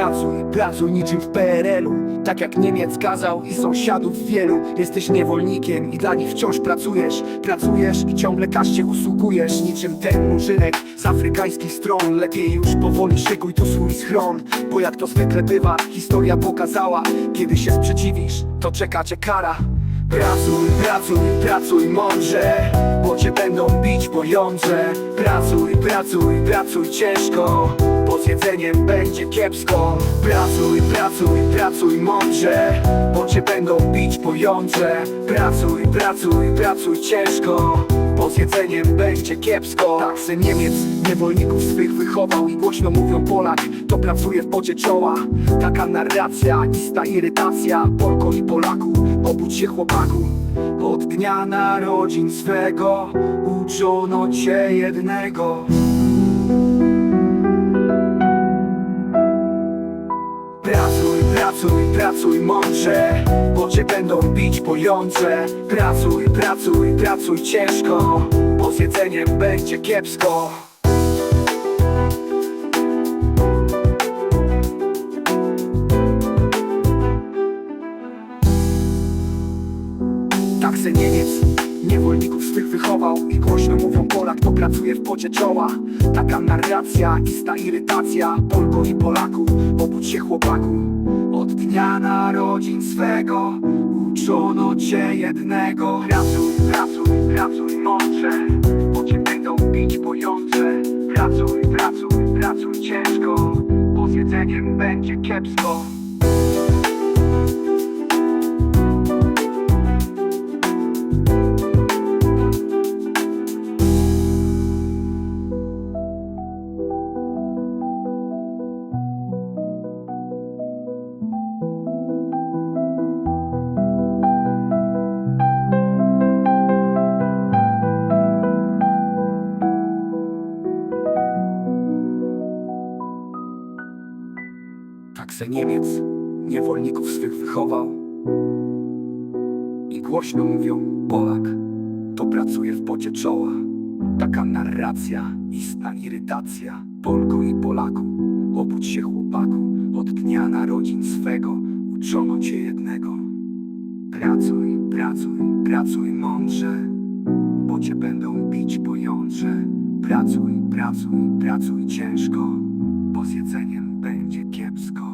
pracuj, pracuj niczym w PRL-u Tak jak Niemiec kazał i sąsiadów wielu Jesteś niewolnikiem i dla nich wciąż pracujesz. Pracujesz i ciągle kaście usługujesz. Niczym ten murzynek z afrykańskich stron. Lepiej już powoli szykuj tu swój schron Bo jak to zwykle bywa, historia pokazała Kiedy się sprzeciwisz, to czeka cię kara. Pracuj, pracuj, pracuj mądrze Bo cię będą bić pojące Pracuj, pracuj, pracuj ciężko Bo z jedzeniem będzie kiepsko. Pracuj, pracuj, pracuj mądrze Bo cię będą bić pojące. Pracuj, pracuj, pracuj ciężko bo z jedzeniem będzie kiepsko. Tak se Niemiec niewolników swych wychował I głośno mówią Polak, to pracuje w pocie czoła. Taka narracja, ista irytacja Polko i Polaku, obudź się chłopaku. Od dnia narodzin swego Uczono cię jednego Pracuj, pracuj, mądrze Bo cię będą bić pojące. Pracuj, pracuj, pracuj ciężko Bo z jedzeniem będzie kiepsko. Tak se Niemiec niewolników swych wychował I głośno mówią Polak to pracuje w pocie czoła. Taka narracja, ista irytacja Polko i Polaku, obudź chłopaku Od dnia narodzin swego Uczono cię jednego. Pracuj, pracuj, pracuj mądrze. Bo cię będą bić pojące. Pracuj, pracuj, pracuj ciężko. Bo z jedzeniem będzie kiepsko Tak se Niemiec niewolników swych wychował I głośno mówią Polak to pracuje w pocie czoła. Taka narracja, istna irytacja Polko i Polaku, obudź się chłopaku Od dnia narodzin swego uczono cię jednego. Pracuj, pracuj, pracuj mądrze Bo cię będą bić pojątrze Pracuj, pracuj, pracuj ciężko Bo z jedzeniem będzie kiepsko